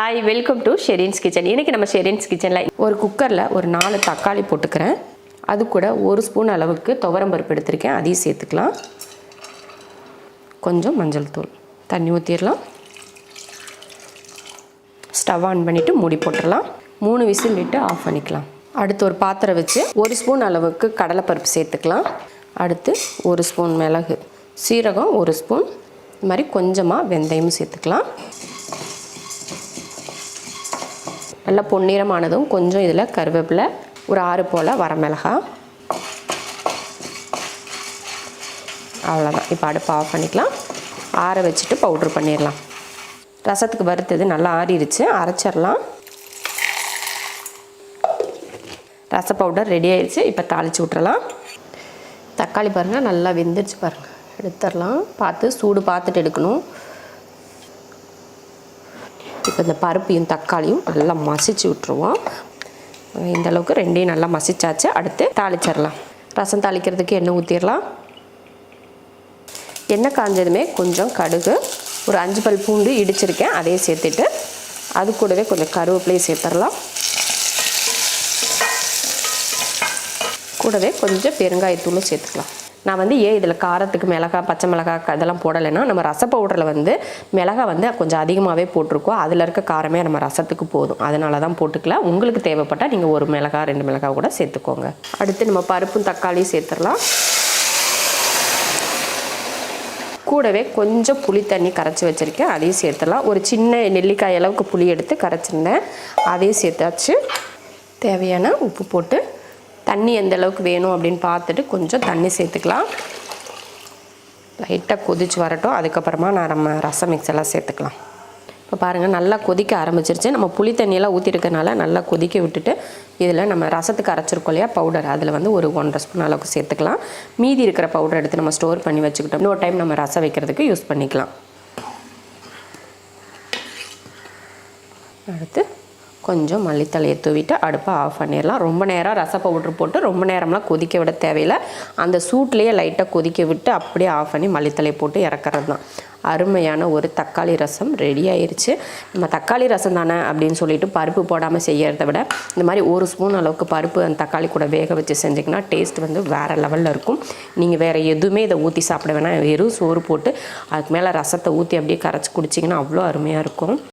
Hi welcome to Sherin's kitchen இன்றைக்கி நம்ம ஷெரின்ஸ் கிச்சனில் ஒரு குக்கரில் ஒரு நாலு தக்காளி போட்டுக்கிறேன். அது கூட ஒரு ஸ்பூன் அளவுக்கு துவரம் பருப்பு எடுத்திருக்கேன். அதையும் சேர்த்துக்கலாம். கொஞ்சம் மஞ்சள் தூள். தண்ணி ஊற்றிடலாம் ஸ்டவ் ஆன் பண்ணிவிட்டு மூடி போட்டுடலாம். மூணு விசில் விட்டு ஆஃப் பண்ணிக்கலாம். அடுத்து ஒரு பாத்திரம் வச்சு ஒரு ஸ்பூன் அளவுக்கு கடலைப்பருப்பு சேர்த்துக்கலாம். அடுத்து ஒரு ஸ்பூன் மிளகு. சீரகம் ஒரு ஸ்பூன் இது மாதிரி கொஞ்சமாக வெந்தயம் சேர்த்துக்கலாம். நல்லா பொன்னிறமானதும் கொஞ்சம் இதில் கருவேப்பிலை ஒரு ஆறு போல் வரமிளகா. அவ்வளோதான் இப்போ அடுப்பு ஆஃப் பண்ணிக்கலாம். ஆற வச்சுட்டு பவுட்ரு பண்ணிடலாம். ரசத்துக்கு வறுத்தது நல்லா ஆறிடுச்சு. அரைச்சிடலாம். ரச பவுடர் ரெடி ஆயிடுச்சு. இப்போ தாளித்து விட்றலாம் தக்காளி பாருங்கள் நல்லா வெந்துருச்சு பாருங்கள் எடுத்துடலாம். பார்த்து சூடு பார்த்துட்டு எடுக்கணும். இப்போ இந்த பருப்பையும் தக்காளியும் நல்லா மசிச்சு விட்ருவோம் இந்த அளவுக்கு ரெண்டையும் நல்லா மசிச்சாச்சு. அடுத்து தாளிச்சிடலாம். ரசம் தாளிக்கிறதுக்கு எண்ணெய் ஊற்றிடலாம் எண்ணெய் காஞ்சதுமே கொஞ்சம் கடுகு ஒரு அஞ்சு பல் பூண்டு இடிச்சிருக்கேன். அதையும் சேர்த்துட்டு அது கூடவே கொஞ்சம் கருவேப்பிலையும் சேர்த்துடலாம். கூடவே கொஞ்சம் பெருங்காயத்தூளும் சேர்த்துக்கலாம். நான் வந்து ஏன் இதில் காரத்துக்கு மிளகா பச்சை மிளகா இதெல்லாம் போடலைன்னா நம்ம ரச பவுடரில் வந்து மிளகா வந்து கொஞ்சம் அதிகமாகவே போட்டிருக்கோம். அதில் இருக்க காரமே நம்ம ரசத்துக்கு போதும். அதனால தான் போட்டுக்கலாம் உங்களுக்கு தேவைப்பட்டால் நீங்கள் ஒரு மிளகா ரெண்டு மிளகா கூட சேர்த்துக்கோங்க. அடுத்து நம்ம பருப்பும் தக்காளியும் சேர்த்துடலாம். கூடவே கொஞ்சம் புளி தண்ணி கரைச்சி வச்சுருக்கேன். அதையும் சேர்த்துடலாம். ஒரு சின்ன நெல்லிக்காய் அளவுக்கு புளி எடுத்து கரைச்சிருந்தேன். அதையும் சேர்த்தாச்சு. தேவையான உப்பு போட்டு தண்ணி எந்த அளவுக்கு வேணும் அப்படின்னு பார்த்துட்டு கொஞ்சம் தண்ணி சேர்த்துக்கலாம். லைட்டாக கொதிச்சு வரட்டும். அதுக்கப்புறமா நான் நம்ம ரசம் மிக்ஸ் எல்லாம் சேர்த்துக்கலாம். இப்போ பாருங்கள் நல்லா கொதிக்க ஆரம்பிச்சிருச்சு. நம்ம புளி தண்ணியெல்லாம் ஊற்றிருக்கனால நல்லா கொதிக்க விட்டுட்டு இதில் நம்ம ரசத்துக்கு அரைச்சிருக்கோம் இல்லையா பவுடர் அதில் வந்து ஒரு ஒன்றரை ஸ்பூன் அளவுக்கு சேர்த்துக்கலாம். மீதி இருக்கிற பவுடர் எடுத்து நம்ம ஸ்டோர் பண்ணி வச்சுக்கிட்டோம். இன்னொரு டைம் நம்ம ரசம் வைக்கிறதுக்கு யூஸ் பண்ணிக்கலாம். அடுத்து கொஞ்சம் மல்லித்தலையை தூவிட்டு அடுப்பை ஆஃப் பண்ணிடலாம். ரொம்ப நேரம் ரச பவுட்ரு போட்டு ரொம்ப நேரம்லாம் கொதிக்க விட தேவையில்லை. அந்த சூட்லேயே லைட்டாக கொதிக்க விட்டு அப்படியே ஆஃப் பண்ணி மல்லித்தலை போட்டு இறக்குறது தான். அருமையான ஒரு தக்காளி ரசம் ரெடி ஆயிடுச்சு நம்ம தக்காளி ரசம் தானே அப்படின்னு சொல்லிட்டு பருப்பு போடாமல் செய்யறத விட இந்த மாதிரி ஒரு ஸ்பூன் அளவுக்கு பருப்பு அந்த தக்காளி கூட வேக வச்சு செஞ்சிங்கன்னா டேஸ்ட் வந்து வேறு லெவலில் இருக்கும். நீங்கள் வேறு எதுவுமே இதை ஊற்றி சாப்பிட வேணாம். வெறும் சோறு போட்டு அதுக்கு மேலே ரசத்தை ஊற்றி அப்படியே கரைச்சி குடிச்சிங்கன்னா அவ்வளோ அருமையாக இருக்கும்.